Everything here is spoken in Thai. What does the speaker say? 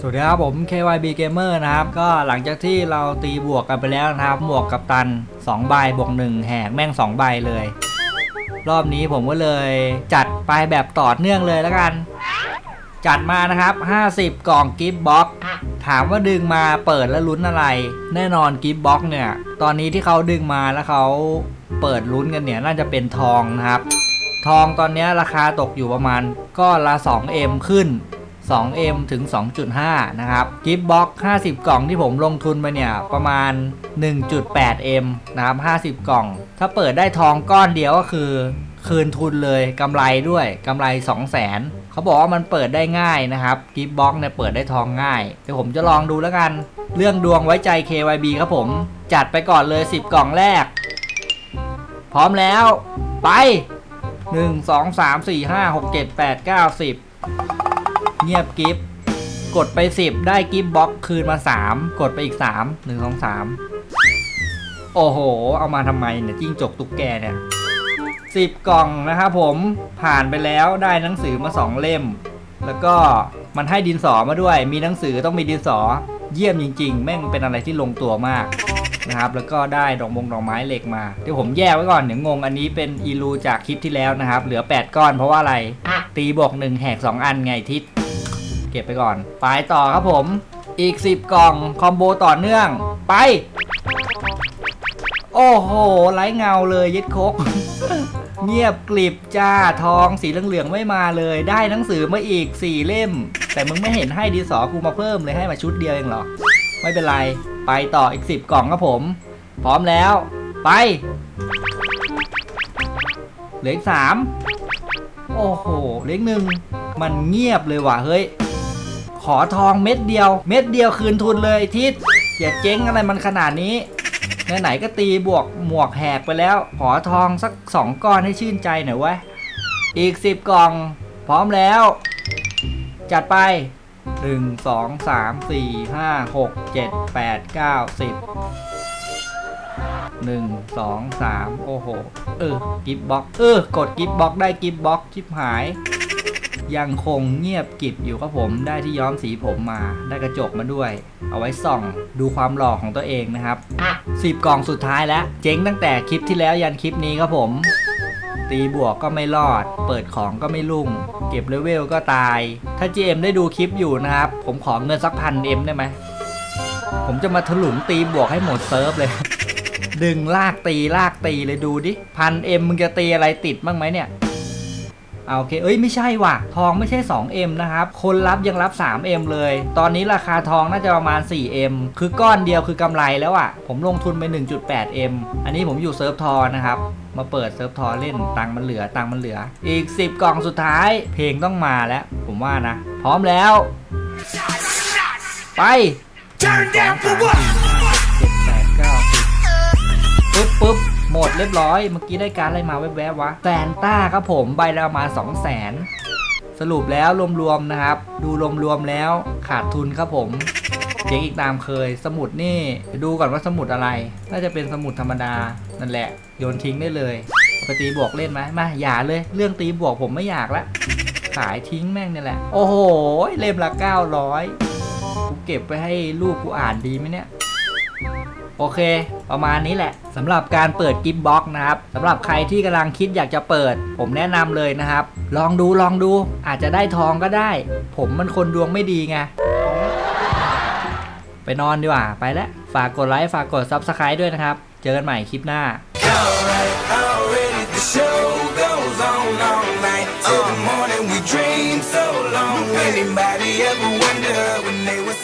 สวัสดีครับผม KYB Gamer นะครับ ก็หลังจากที่เราตีบวกกันไปแล้วนะครับหมวกกับตัน 2 ใบบวก 1 แหกแม่ง 2 ใบเลย รอบนี้ผมก็เลยจัดไปแบบต่อเนื่องเลยแล้วกัน จัดมานะครับ 50 กล่องกิฟต์บ็อกถามว่าดึงมาเปิดแล้วลุ้นอะไร แน่นอนกิฟต์บ็อกเนี่ย ตอนนี้ที่เขาดึงมาแล้วเขาเปิดลุ้นกันเนี่ยน่าจะเป็นทองนะครับ ทองตอนนี้ราคาตกอยู่ประมาณก้อนละ 2M ขึ้น 2M ถึง 2.5 นะครับกิฟต์บ็อก 50 กล่องที่ผมลงทุนไปเนี่ยประมาณ 1.8M นะครับ 50 กล่อง ถ้าเปิดได้ทองก้อนเดียวก็คือคืนทุนเลยกำไรด้วยกำไร 200,000เขาบอกว่ามันเปิดได้ง่ายนะครับกิฟต์บ็อกเนี่ยเปิดได้ทองง่ายเดี๋ยวผมจะลองดูแล้วกัน เรื่องดวงไว้ใจ KYB ครับผม จัดไปก่อนเลย 10 กล่องแรก พร้อมแล้วไป 1 2 3 4 5 6 7 8 9 10 เงียบกิฟต์กดไป 10 ได้กิฟต์บ็อกคืนมา 3 กดไปอีก 3 1 2 3 โอ้โห เอามาทำไมเนี่ยจิ้งจกตุ๊กแกเนี่ย10 กล่องนะครับผมผ่านไปแล้วได้หนังสือมา 2 เล่ม แล้วก็มันให้ดินสอมาด้วย มีหนังสือต้องมีดินสอ เยี่ยมจริง ๆ แม่งเป็นอะไรที่ลงตัวมากนะครับแล้วก็ได้ดอกมงดอกไม้เหล็กมาเดี๋ยวผมแยกไว้ก่อนเดี๋ยวงงอันนี้เป็นอีลูจากคลิปที่แล้วนะครับ เหลือ 8 ก้อนเพราะว่าอะไร ตีบวก1แหก 2 อันไงทิศเก็บไปก่อน ไปต่อครับผม อีก 10 กล่อง คอมโบต่อเนื่อง ไป โอ้โห ไร้เงาเลยยึดคก เงียบกลิบจ้า ทองสีเหลืองๆไม่มาเลย ได้หนังสือมาอีก 4 เล่ม แต่มึงไม่เห็นให้ดีสอกูมาเพิ่มเลยให้มาชุดเดียวเองเหรอ ไม่เป็นไร ไปต่ออีก 10 กล่องครับผม พร้อมแล้ว ไป เหลืออีกสาม โอ้โห เลืออีกหนึ่ง มันเงียบเลยว่ะ เฮ้ย ขอทองเม็ดเดียว เม็ดเดียวคืนทุนเลยทิศอย่าเจ๊งอะไรมันขนาดนี้ ไหนๆก็ตีบวกหมวกแหกไปแล้ว ขอทองสักสองก้อนให้ชื่นใจหน่อยเว้ย อีกสิบกล่อง พร้อมแล้ว จัดไปหนึ่งสองสามสี่ห้าหกเจ็ดแปดเก้าสิบ หนึ่งสองสามโอ้โห เออ กิฟบ็อกเออ กดกิฟบ็อกได้กิฟบ็อกชิบหาย ยังคงเงียบกิบอยู่ครับผม ได้ที่ย้อมสีผมมา ได้กระจกมาด้วย เอาไว้ส่องดูความหล่อของตัวเองนะครับสิบกล่องสุดท้ายแล้ว เจ๊งตั้งแต่คลิปที่แล้วยันคลิปนี้ครับผม ตีบวกก็ไม่รอด เปิดของก็ไม่รุ่ง เก็บเลเวลก็ตาย ถ้า GM ได้ดูคลิปอยู่นะครับ ผมขอเงินสักพันเอ็มได้ไหม ผมจะมาถลุงตีบวกให้หมดเซิร์ฟเลย ดึงลากตีลากตีเลยดูดิพันเอ็มมึงจะตีอะไรติดบ้างไหมเนี่ยเอาโอเค เอ้ยไม่ใช่ว่ะ ทองไม่ใช่ 2M นะครับ คนรับยังรับ 3M เลย ตอนนี้ราคาทองน่าจะประมาณ 4M คือก้อนเดียวคือกำไรแล้วอะ่ะ ผมลงทุนไป 1.8M อันนี้ผมอยู่เซิร์ฟทอนะครับ มาเปิดเซิร์ฟทอเล่น ตังค์มันเหลือ ตังค์มันเหลือ อีก 10 กล่องสุดท้าย เพลงต้องมาแล้ว ผมว่านะ พร้อมแล้ว ไป Turn down for what? ปุ๊บปุ๊บหมดเรียบร้อย เมื่อกี้ได้การอะไรมาแวบๆวะแซนต้าครับผมใบละประมาณ 2 0 0 0 0สรุปแล้วรวมๆนะครับ ดูรวมๆแล้วขาดทุนครับผมเจ๊งอีกตามเคย สมุดนี่ดูก่อนว่าสมุดอะไร น่าจะเป็นสมุดธรรมดานั่นแหละ โยนทิ้งได้เลยไปตีบวกเล่นไหมมาอย่าเลย เรื่องตีบวกผมไม่อยากละขายทิ้งแม่งนี่แหละ โอ้โห เล่มละ900กูเก็บไปให้ลูกกูอ่านดีไหมเนี่ย โอเค ประมาณนี้แหละสำหรับการเปิดกิฟต์บ็อกนะครับสำหรับใครที่กำลังคิดอยากจะเปิด ผมแนะนำเลยนะครับ ลองดูลองดูอาจจะได้ทองก็ได้ ผมมันคนดวงไม่ดีไงไปนอนดีกว่าไปแล้วฝากกดไลค์ฝากกด Subscribe ด้วยนะครับ เจอกันใหม่คลิปหน้า Alright, already the show goes on all night till the morning. We dream so long. Anybody ever wonder when they were?